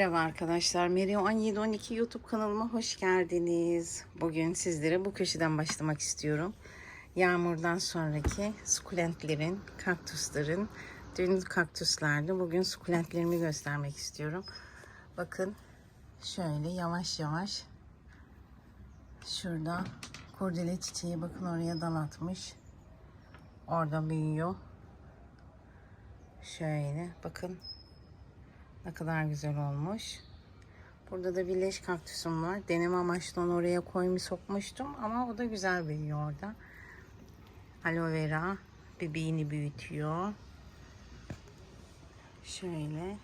Merhaba arkadaşlar. Meri 1712 YouTube kanalıma hoş geldiniz. Bugün sizlere bu köşeden başlamak istiyorum. Yağmurdan sonraki sukulentlerin, kaktüslerin, dün kaktüslerdi. Bugün sukulentlerimi göstermek istiyorum. Bakın şöyle yavaş yavaş şurada kurdele çiçeği bakın oraya dal atmış. Orada büyüyor. Şöyle bakın ne kadar güzel olmuş. Burada da bir leş kaktüsüm var. Deneme amaçlı onu oraya koymuş sokmuştum ama o da güzel büyüyor orada. Aloe vera bebeğini büyütüyor. Şöyle.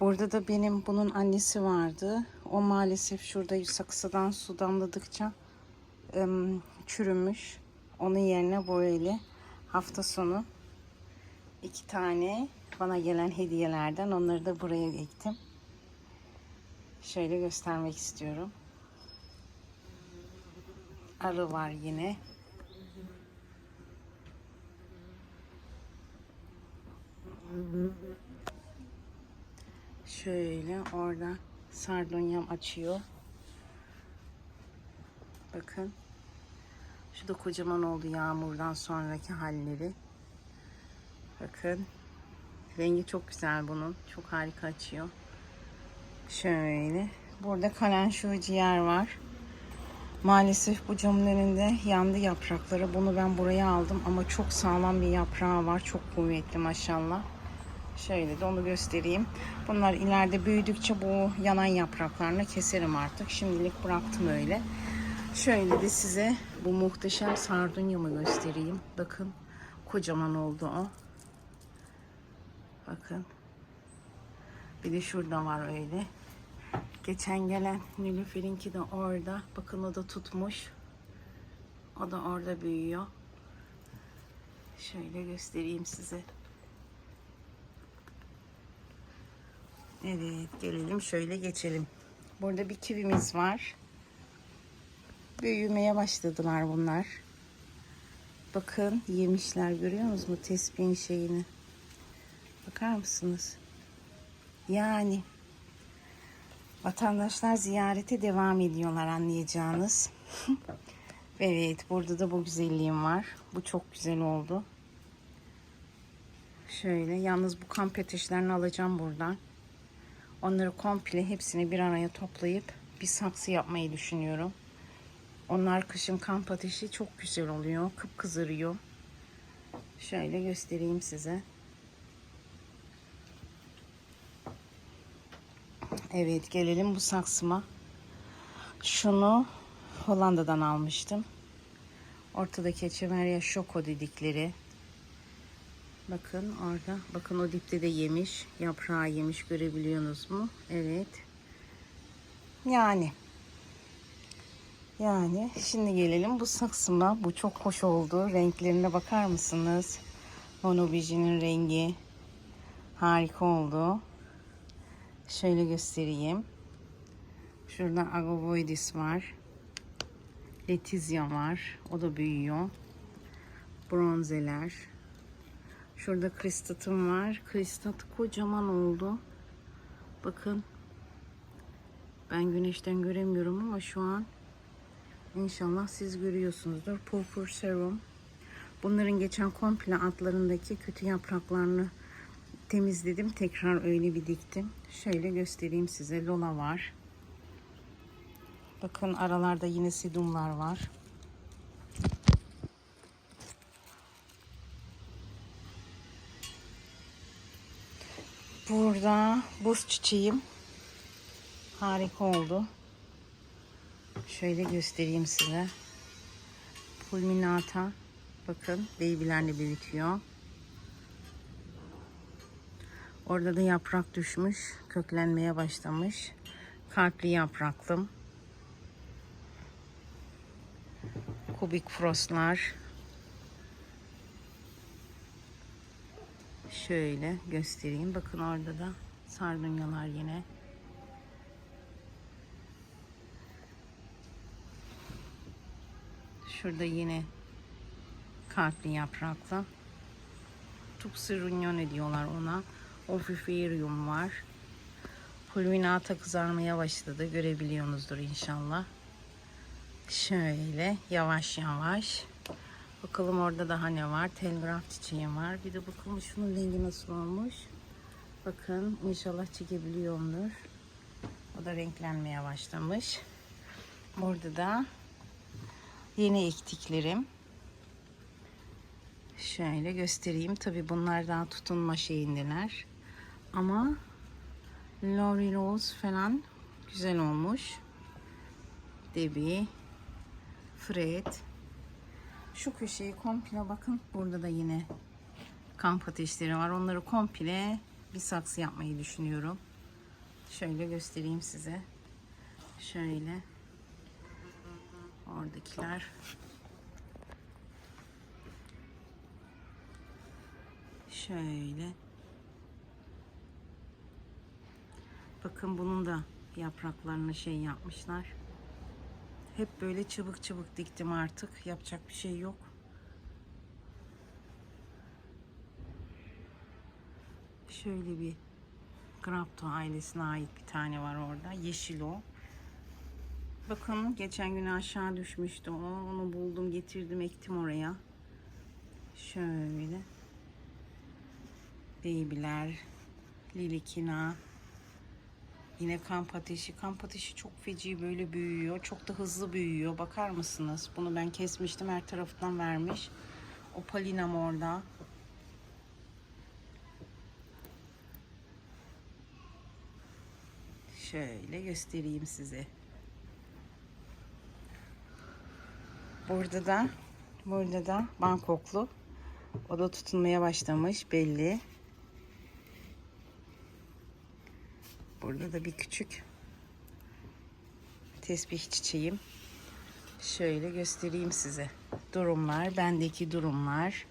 Burada da benim bunun annesi vardı. O maalesef şurada saksıdan su damladıkça ım, çürümüş. Onun yerine böyle hafta sonu iki tane bana gelen hediyelerden onları da buraya ektim. Şöyle göstermek istiyorum. Arı var yine. Şöyle orada sardunyam açıyor. Bakın. Şu da kocaman oldu yağmurdan sonraki halleri. Bakın. Rengi çok güzel bunun. Çok harika açıyor. Şöyle. Burada kalenşo ciğer var. Maalesef bu camın önünde yandı yaprakları. Bunu ben buraya aldım ama çok sağlam bir yaprağı var. Çok kuvvetli maşallah. Şöyle de onu göstereyim. Bunlar ileride büyüdükçe bu yanan yapraklarını keserim artık. Şimdilik bıraktım öyle. Şöyle de size bu muhteşem sardunyamı göstereyim. Bakın kocaman oldu o. Bakın. Bir de şurada var öyle. Geçen gelen Nilüfer'inki de orada. Bakın o da tutmuş. O da orada büyüyor. Şöyle göstereyim size. Evet gelelim şöyle geçelim. Burada bir kivimiz var. Büyümeye başladılar bunlar. Bakın yemişler görüyor musunuz tespihin şeyini? Bakar mısınız? Yani vatandaşlar ziyarete devam ediyorlar anlayacağınız. evet burada da bu güzelliğim var. Bu çok güzel oldu. Şöyle yalnız bu kamp ateşlerini alacağım buradan. Onları komple hepsini bir araya toplayıp bir saksı yapmayı düşünüyorum. Onlar kışın kamp ateşi çok güzel oluyor. Kıpkızarıyor. Şöyle göstereyim size. Evet gelelim bu saksıma. Şunu Hollanda'dan almıştım. Ortadaki Echeveria Şoko dedikleri. Bakın orada. Bakın o dipte de yemiş. Yaprağı yemiş görebiliyorsunuz mu? Evet. Yani. Yani şimdi gelelim bu saksıma. Bu çok hoş oldu. Renklerine bakar mısınız? Monobijinin rengi. Harika oldu. Şöyle göstereyim. Şurada Agavoidis var. Letizia var. O da büyüyor. Bronzeler. Şurada kristatım var. Kristat kocaman oldu. Bakın. Ben güneşten göremiyorum ama şu an İnşallah siz görüyorsunuzdur. Purpur serum. Bunların geçen komple altlarındaki kötü yapraklarını temizledim. Tekrar öyle bir diktim. Şöyle göstereyim size. Lola var. Bakın aralarda yine sidumlar var. Burada buz çiçeğim harika oldu. Şöyle göstereyim size. Fulminata. Bakın babylerle büyütüyor. Orada da yaprak düşmüş. Köklenmeye başlamış. Kalpli yapraklım. Kubik frostlar. Şöyle göstereyim. Bakın orada da sardunyalar yine. Şurada yine kalpli yapraklı. Tuxerugnone diyorlar ona. Ofiferium var. Pulvinata kızarmaya başladı. Görebiliyorsunuzdur inşallah. Şöyle yavaş yavaş. Bakalım orada daha ne var? Telgraf çiçeği var. Bir de bakalım şunun rengi nasıl olmuş. Bakın inşallah çekebiliyorumdur. O da renklenmeye başlamış. Burada da yeni ektiklerim. Şöyle göstereyim. Tabi bunlar daha tutunma şeyindeler. Ama Lori Rose falan güzel olmuş. Debbie, Fred. Şu köşeyi komple bakın. Burada da yine kamp ateşleri var. Onları komple bir saksı yapmayı düşünüyorum. Şöyle göstereyim size. Şöyle. Oradakiler. Şöyle. Bakın bunun da yapraklarını şey yapmışlar. Hep böyle çabuk çabuk diktim artık. Yapacak bir şey yok. Şöyle bir Grapto ailesine ait bir tane var orada. Yeşil o. Bakın geçen gün aşağı düşmüştü o. Onu buldum getirdim ektim oraya. Şöyle. Baby'ler. Lilikina. Yine kamp ateşi. Kamp ateşi çok feci böyle büyüyor. Çok da hızlı büyüyor. Bakar mısınız? Bunu ben kesmiştim. Her tarafından vermiş. O palinam orada. Şöyle göstereyim size. Burada da burada da Bangkoklu. O da tutunmaya başlamış belli. Burada da bir küçük tesbih çiçeğim. Şöyle göstereyim size. Durumlar, bendeki durumlar,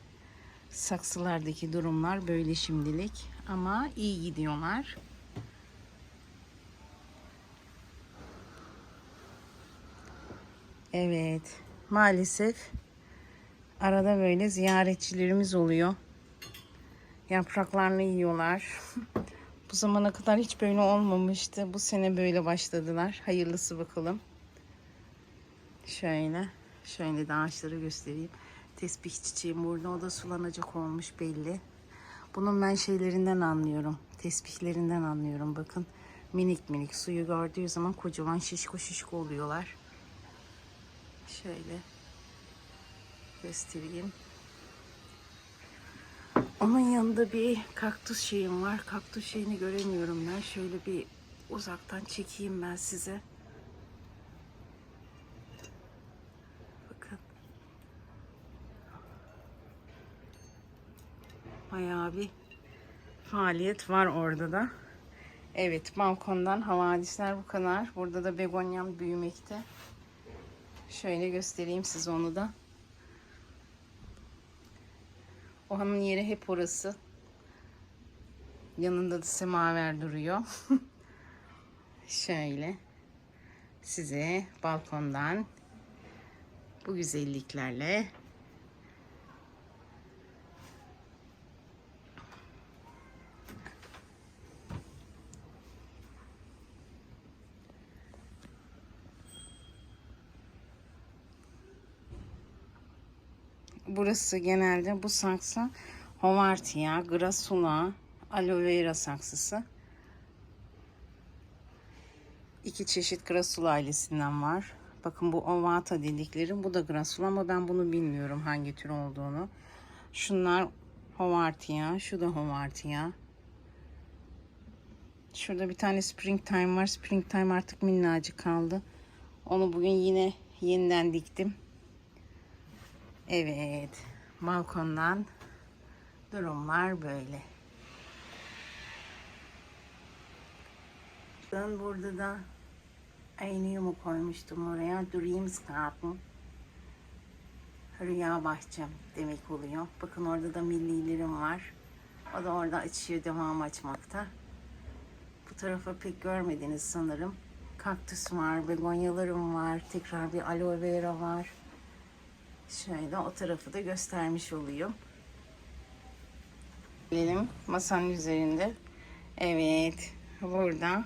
saksılardaki durumlar böyle şimdilik ama iyi gidiyorlar. Evet, maalesef arada böyle ziyaretçilerimiz oluyor. Yapraklarını yiyorlar. Bu zamana kadar hiç böyle olmamıştı. Bu sene böyle başladılar. Hayırlısı bakalım. Şöyle, şöyle de ağaçları göstereyim. Tesbih çiçeğim burada. O da sulanacak olmuş belli. Bunun ben şeylerinden anlıyorum. Tesbihlerinden anlıyorum. Bakın minik minik suyu gördüğü zaman kocaman şişko şişko oluyorlar. Şöyle göstereyim. Onun yanında bir kaktüs şeyim var. Kaktüs şeyini göremiyorum ben. Şöyle bir uzaktan çekeyim ben size. Bakın. Bayağı bir faaliyet var orada da. Evet balkondan havadisler bu kadar. Burada da begonyam büyümekte. Şöyle göstereyim size onu da. Ohanın yeri hep orası. Yanında da semaver duruyor. Şöyle size balkondan bu güzelliklerle burası genelde bu saksı Homartia, Grasula, Aloe Vera saksısı. İki çeşit Grasula ailesinden var. Bakın bu Ovata dediklerim. Bu da Grasula ama ben bunu bilmiyorum hangi tür olduğunu. Şunlar Homartia. Şu da Homartia. Şurada bir tane Springtime var. Springtime artık minnacık kaldı. Onu bugün yine yeniden diktim. Evet. Balkondan durumlar böyle. Ben burada da aynıyımı koymuştum oraya. Dreams Garden. Rüya bahçem demek oluyor. Bakın orada da millilerim var. O da orada açıyor, devam açmakta. Bu tarafa pek görmediniz sanırım. Kaktüs var, begonyalarım var. Tekrar bir aloe vera var. Şöyle o tarafı da göstermiş olayım. Gelelim masanın üzerinde. Evet. Burada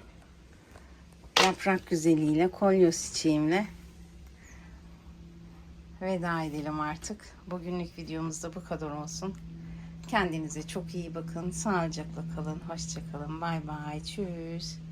yaprak güzeliyle, kolyos çiçeğimle veda edelim artık. Bugünlük videomuzda bu kadar olsun. Kendinize çok iyi bakın. Sağlıcakla kalın. Hoşçakalın. Bay bay. Tschüss.